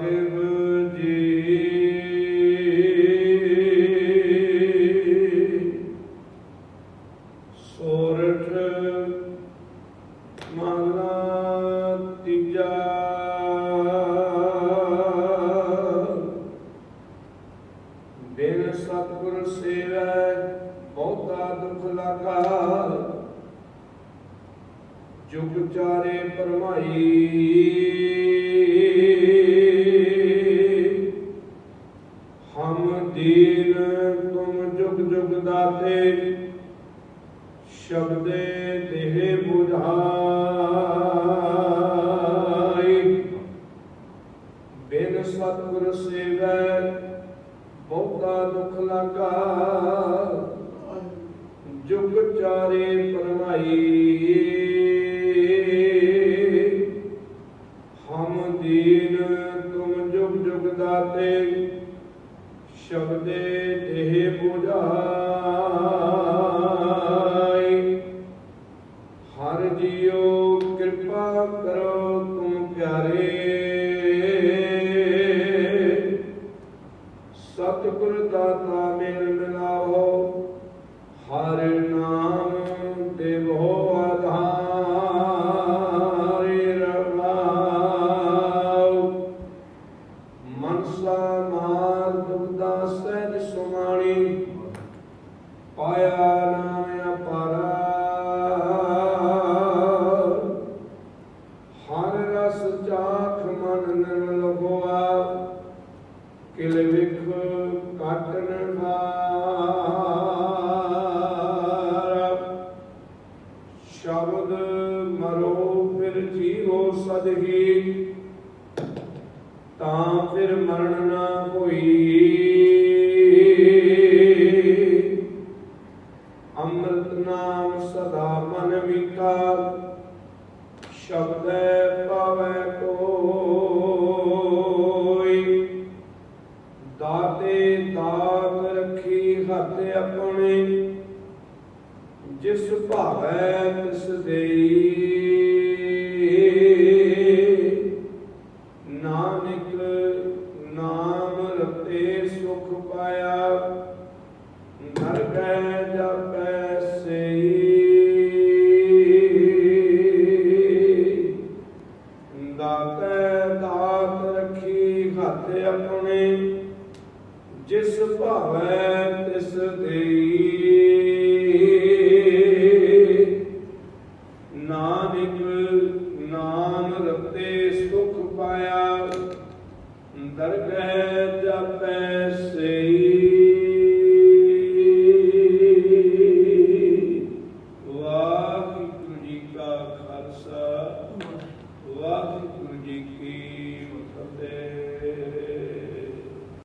ਸਾਹਿਬ ਜੀ। ਸੋਰਠ ਮਹਲਾ ਤੀਜਾ। ਬਿਨ ਸਤਿਗੁਰ ਸੇਵੈ ਬਹੁਤਾ ਦੁਖ ਲਾਗਾ। ਜੁਗ ਚਾਰੇ ਪਰਮਾਈ ਤੁਮ ਜੁਗ ਜੁਗ ਦਾਤੇ, ਸ਼ਬਦੇ ਦੇਹ 부ਝਾਈ ਬਿਨ ਸਤਿਗੁਰ ਸੇਵੈ, ਬਹੁਤਾ ਦੁਖ ਲਾਗਾ। ਜੁਗ ਚਾਰੇ ਪਰਮਾਈ। ਹਮ ਦੀਨ ਤੁਮ ਜੁਗ ਜੁਗ ਦਾਤੇ ਸ਼ਬਦੇ ਦੇਹ 부ਝਾਈ ਹਰ ਜੀਓ ਕਿਰਪਾ ਕਰੋ ਤੂੰ ਪਿਆਰੇ। ਸਤਿਗੁਰ ਦਾਤਾ ਮਿਲ ਮਿਲਾਓ ਹਰ ਨਾਮ ਦੇਵੋ ਆਧਾਰੇ ਰਵਾਉ ਮਨਸਾ ਮਾਰ ਦੁਖਦਾ ਸਹਿਜ ਸੁਮਾਣੀ ਪਾਇਆ ਨਾਮ ਅਪਾਰਾ ਹਰ ਰਸ ਚਾਖ ਮਨ ਨਿਰਮਲ ਹੋਆ ਕਿਲ ਵਿਖ ਕਾਟਨ ਹਾਰ ਸ਼ਬਦ ਮਰੋ ਫਿਰ ਜੀਵੋ ਸਦਹੀ ਤਾਂ ਫਿਰ ਮਰਨ ਨਾ ਹੋਈ ਸਦਾ ਮਨ ਵਿਕਾ ਸ਼ਬਦੈ ਪਾਵੈ ਕੋਈ। ਦਾਤੇ ਦਾਤ ਰੱਖੀ ਹੱਥ ਆਪਣੇ, ਜਿਸ ਭਾਵੈ ਤਿਸ ਦੇਈ। ਨਾਨਕ ਨਾਮ ਰਤੇ ਸੁਖ ਪਾਇਆ, ਨਰਕੈ ਜਾਪੈ ਆਪਣੇ ਜਿਸ ਭਾਵੈ ਤਿਸ ਦੇਈ। ਨਾਨਕ ਨਾਮ ਰਤੇ ਸੁਖ ਪਾਇਆ ਦਰਗਹਿ ਜਾਪੈ ਸਈ